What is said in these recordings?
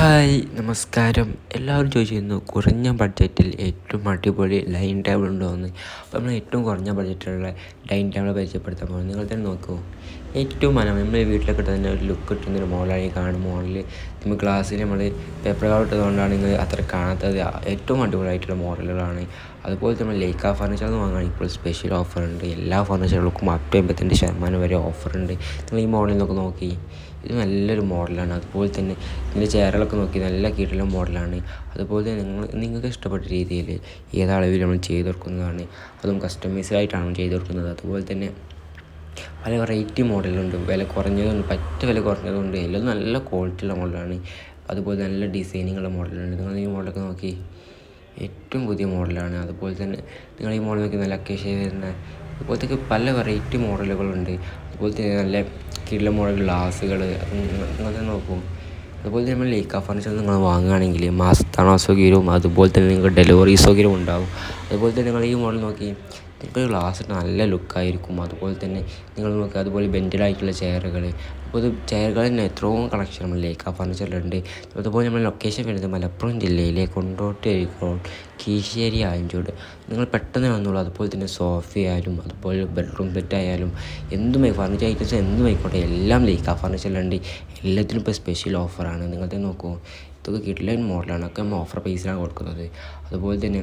Hi നമസ്കാരം. എല്ലാവരും ചോദിച്ചിരുന്നു കുറഞ്ഞ ബഡ്ജറ്റിൽ ഏറ്റവും അടിപൊളി ലൈൻ ടേബിൾ ഉണ്ടോ എന്ന് അപ്പോൾ നമ്മൾ ഏറ്റവും കുറഞ്ഞ ബഡ്ജറ്റിലുള്ള ലൈൻ ടേബിൾ പരിചയപ്പെടുത്താൻ പോകുന്നത് നിങ്ങൾ തന്നെ നോക്കൂ. ഏറ്റവും മനോഹരം നമ്മൾ വീട്ടിലൊക്കെ തന്നെ ഒരു ലുക്ക് കിട്ടുന്ന ഒരു മോഡലായി കാണും മോഡൽ നമ്മൾ ക്ലാസ്സിൽ നമ്മൾ പേപ്പർ കവർ ഇട്ടതുകൊണ്ടാണ് നിങ്ങൾ അത്ര കാണാത്തത്. ഏറ്റവും അടിപൊളിയായിട്ടുള്ള മോഡലുകളാണ് അതുപോലെ തന്നെ ലേക്ക ഫർണിച്ചർ വാങ്ങാൻ ഇപ്പോൾ സ്പെഷ്യൽ ഉണ്ട്. എല്ലാ ഫർണിച്ചറുകൾക്കും അപ്പ് എൺപത്തിരണ്ട് ശതമാനം വരെ ഓഫർ ഉണ്ട്. നിങ്ങൾ ഈ മോഡലിൽ നിന്നൊക്കെ നോക്കി. ഇത് നല്ലൊരു മോഡലാണ് അതുപോലെ തന്നെ ഇതിന്റെ ചെയറുകളൊക്കെ നോക്കി നല്ല കീഴിലുള്ള മോഡലാണ് അതുപോലെ നിങ്ങൾ നിങ്ങൾക്ക് ഇഷ്ടപ്പെട്ട രീതിയിൽ ഏത് അളവിൽ നമ്മൾ ചെയ്ത് കൊടുക്കുന്നതാണ് അതും കസ്റ്റമൈസ്ഡ് ആയിട്ടാണ് ചെയ്ത് കൊടുക്കുന്നത് അതുപോലെ തന്നെ പല വെറൈറ്റി മോഡലുണ്ട് വില കുറഞ്ഞതുണ്ട് പറ്റ വില കുറഞ്ഞതുണ്ട് എല്ലാം നല്ല ക്വാളിറ്റിയുള്ള മോഡലാണ് അതുപോലെ നല്ല ഡിസൈനിങ്ങുള്ള മോഡലുണ്ട് നിങ്ങൾ ഈ മോഡലൊക്കെ നോക്കി ഏറ്റവും പുതിയ മോഡലാണ് അതുപോലെ തന്നെ നിങ്ങൾ ഈ മോഡൽ നോക്കി നല്ല അക്കേഷ്യ വരുന്ന അതുപോലത്തെ പല വെറൈറ്റി മോഡലുകളുണ്ട് അതുപോലെ തന്നെ നല്ല കീഴിലെ മോഡൽ ഗ്ലാസ്സുകൾ നിങ്ങൾ നോക്കൂ അതുപോലെ നമ്മൾ ലേക്ക ഫർണിച്ചർ നിങ്ങൾ വാങ്ങുകയാണെങ്കിൽ മാസത്താണോ സൗകര്യവും അതുപോലെ തന്നെ നിങ്ങൾക്ക് ഡെലിവറി സൗകര്യവും ഉണ്ടാവും. അതുപോലെ തന്നെ നിങ്ങൾ ഈ മോഡൽ നോക്കി നിങ്ങൾക്ക് ഗ്ലാസ് നല്ല ലുക്കായിരിക്കും അതുപോലെ തന്നെ നിങ്ങൾ നോക്കുക അതുപോലെ ബെന്റഡ് ആയിട്ടുള്ള ചെയറുകൾ അപ്പോൾ ഇത് ചെയറുകൾ തന്നെ എത്രയോ കളക്ഷൻ നമ്മൾ ആ ഫർണിച്ചറിലുണ്ട് അതുപോലെ നമ്മൾ ലൊക്കേഷൻ വരുന്നത് മലപ്പുറം ജില്ലയിലെ കൊണ്ടോട്ട് അരീക്കോട് കീശ്ശേരി ആയഞ്ചോട്. നിങ്ങൾ പെട്ടെന്ന് വന്നോളൂ. അതുപോലെ തന്നെ സോഫയായാലും അതുപോലെ ബെഡ്റൂം സെറ്റ് ആയാലും എന്തുമായി ഫർണിച്ചർ ഐറ്റംസ് എന്തും ആയിക്കോട്ടെ എല്ലാം ലേക്ക ഫർണിച്ചറിലുണ്ട് എല്ലാത്തിനും ഇപ്പോൾ സ്പെഷ്യൽ ഓഫറാണ് നിങ്ങൾ തന്നെ നോക്കൂ. ഇതൊക്കെ കിട്ടില്ല മോഡലാണ് ഒക്കെ നമ്മൾ ഓഫർ പ്രൈസിലാണ് കൊടുക്കുന്നത്. അതുപോലെ തന്നെ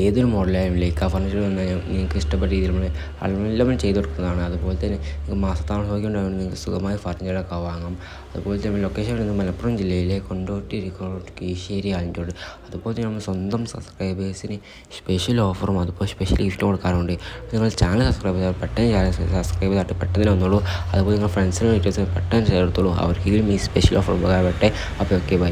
ഏതൊരു മോഡലായാലും ലേക്ക ഫർണിച്ചർ വന്നാൽ നിങ്ങൾക്ക് ഇഷ്ടപ്പെട്ട രീതിയിൽ നമ്മൾ എല്ലാം ചെയ്ത് കൊടുക്കുന്നതാണ്. അതുപോലെ തന്നെ നിങ്ങൾക്ക് മാസത്താവണ സൗകര്യം ഉണ്ടാകുമ്പോൾ നിങ്ങൾക്ക് സുഖമായി ഫർണിച്ചറൊക്കെ വാങ്ങാം. അതുപോലെ തന്നെ ലൊക്കേഷൻ വരുന്നത് മലപ്പുറം ജില്ലയിലെ കൊണ്ടോട്ടി റിക്കോർഡ് കീശ്ശേരി ആലഞ്ചോട്. അതുപോലെ തന്നെ നമ്മൾ സ്വന്തം സബ്സ്ക്രൈബേഴ്സിന് സ്പെഷ്യൽ ഓഫറും അതുപോലെ സ്പെഷ്യൽ ഗിഫ്റ്റും കൊടുക്കാറുണ്ട്. നിങ്ങൾ ചാനൽ സബ്സ്ക്രൈബ് ചെയ്താൽ പെട്ടെന്ന് ചാനൽ സബ്സ്ക്രൈബ് ചെയ്തിട്ട് പെട്ടെന്ന് വന്നോളൂ. അതുപോലെ നിങ്ങൾ ഫ്രണ്ട്സിനും വീട്ടിൽ പെട്ടെന്ന് ചേർത്തോളൂ അവർക്ക് ഇതിലും ഈ സ്പെഷ്യൽ ഓഫർ ഉപകാരപ്പെട്ടെ അപ്പോൾ ഓക്കെ ബൈ